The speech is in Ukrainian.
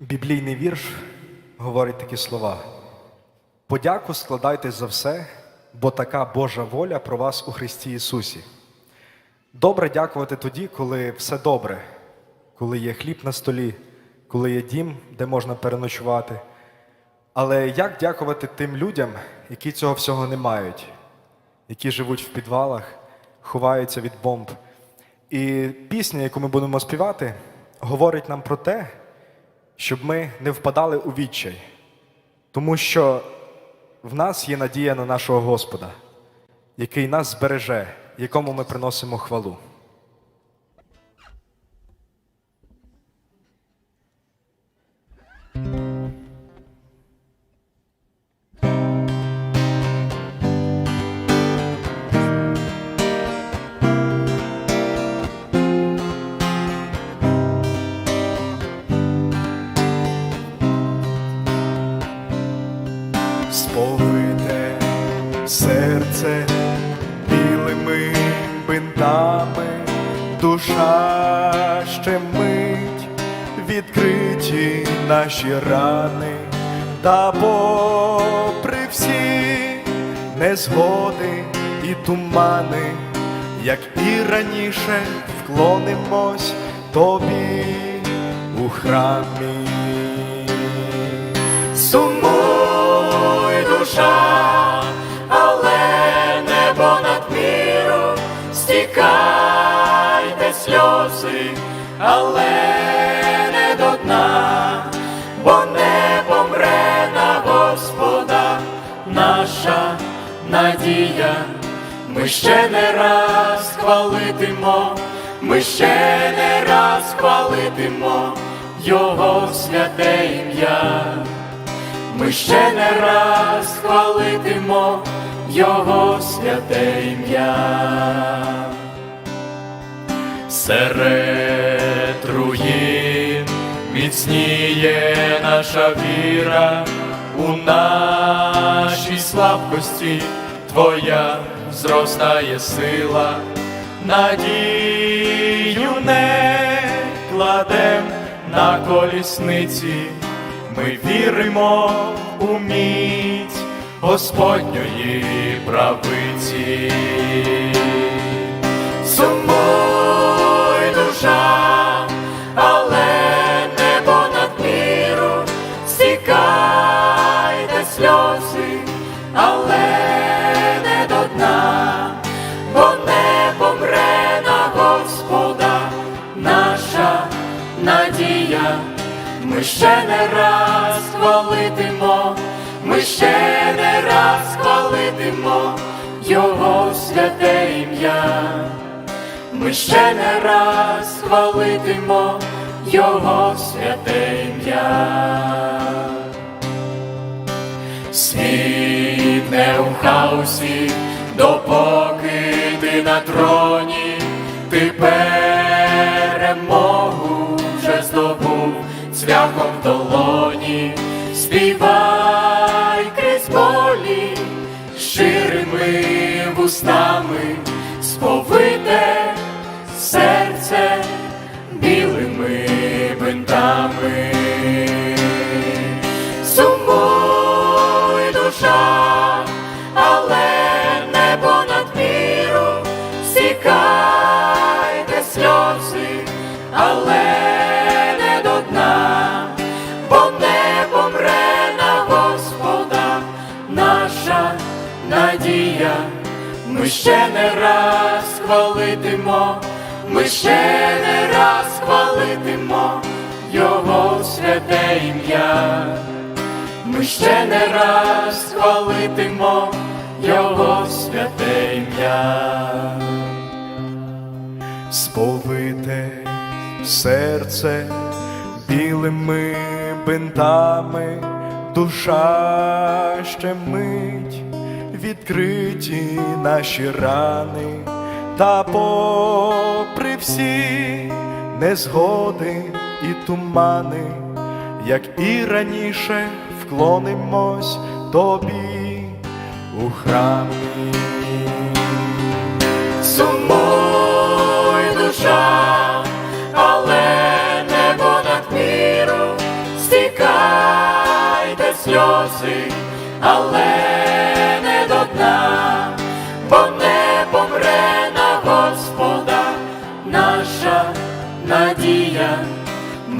Біблійний вірш говорить такі слова. Подяку складайте за все, бо така Божа воля про вас у Христі Ісусі. Добре дякувати тоді, коли все добре, коли є хліб на столі, коли є дім, де можна переночувати. Але як дякувати тим людям, які цього всього не мають, які живуть в підвалах, ховаються від бомб? І пісня, яку ми будемо співати, говорить нам про те, щоб ми не впадали у відчай, тому що в нас є надія на нашого Господа, який нас збереже, якому ми приносимо хвалу. Сповите серце білими бинтами, душа ще мить, відкриті наші рани, та попри всі незгоди і тумани, як і раніше вклонимось тобі у храмі. Душа, але небо над міру, стікайте сльози, але не до дна, бо не помре на Господа наша надія. Ми ще не раз хвалитимо, ми ще не раз хвалитимо Його святе ім'я. Ми ще не раз хвалитимо Його святе ім'я. Серед руїн міцніє наша віра у нашій слабкості, Твоя зростає сила, надію не кладем на колісниці. Ми віримо у міць Господньої правиці. Сумуй, душа, але небо над міру, стікайте сльози, але не до дна, бо не помре на Господа наша надія. Ми ще не раз хвалитимо, ми ще не раз хвалитимо Його святе ім'я. Ми ще не раз хвалитимо Його святе ім'я. Світ не у хаосі, допоки ти на троні, ти перемогу вже здобув цвяхом долоні, співай крізь болі, щирими вустами, сповите серце білими бинтами. Сумуй, душа, але небо над міру, стікайте сльози, але надія. Ми ще не раз хвалитимо, ми ще не раз хвалитимо Його святе ім'я. Ми ще не раз хвалитимо Його святе ім'я. сповите серце білими бинтами, душа ще мить, відкриті наші рани, та попри всі незгоди і тумани, як і раніше вклонимось тобі у храмі. Сумуй, душа, сльози, але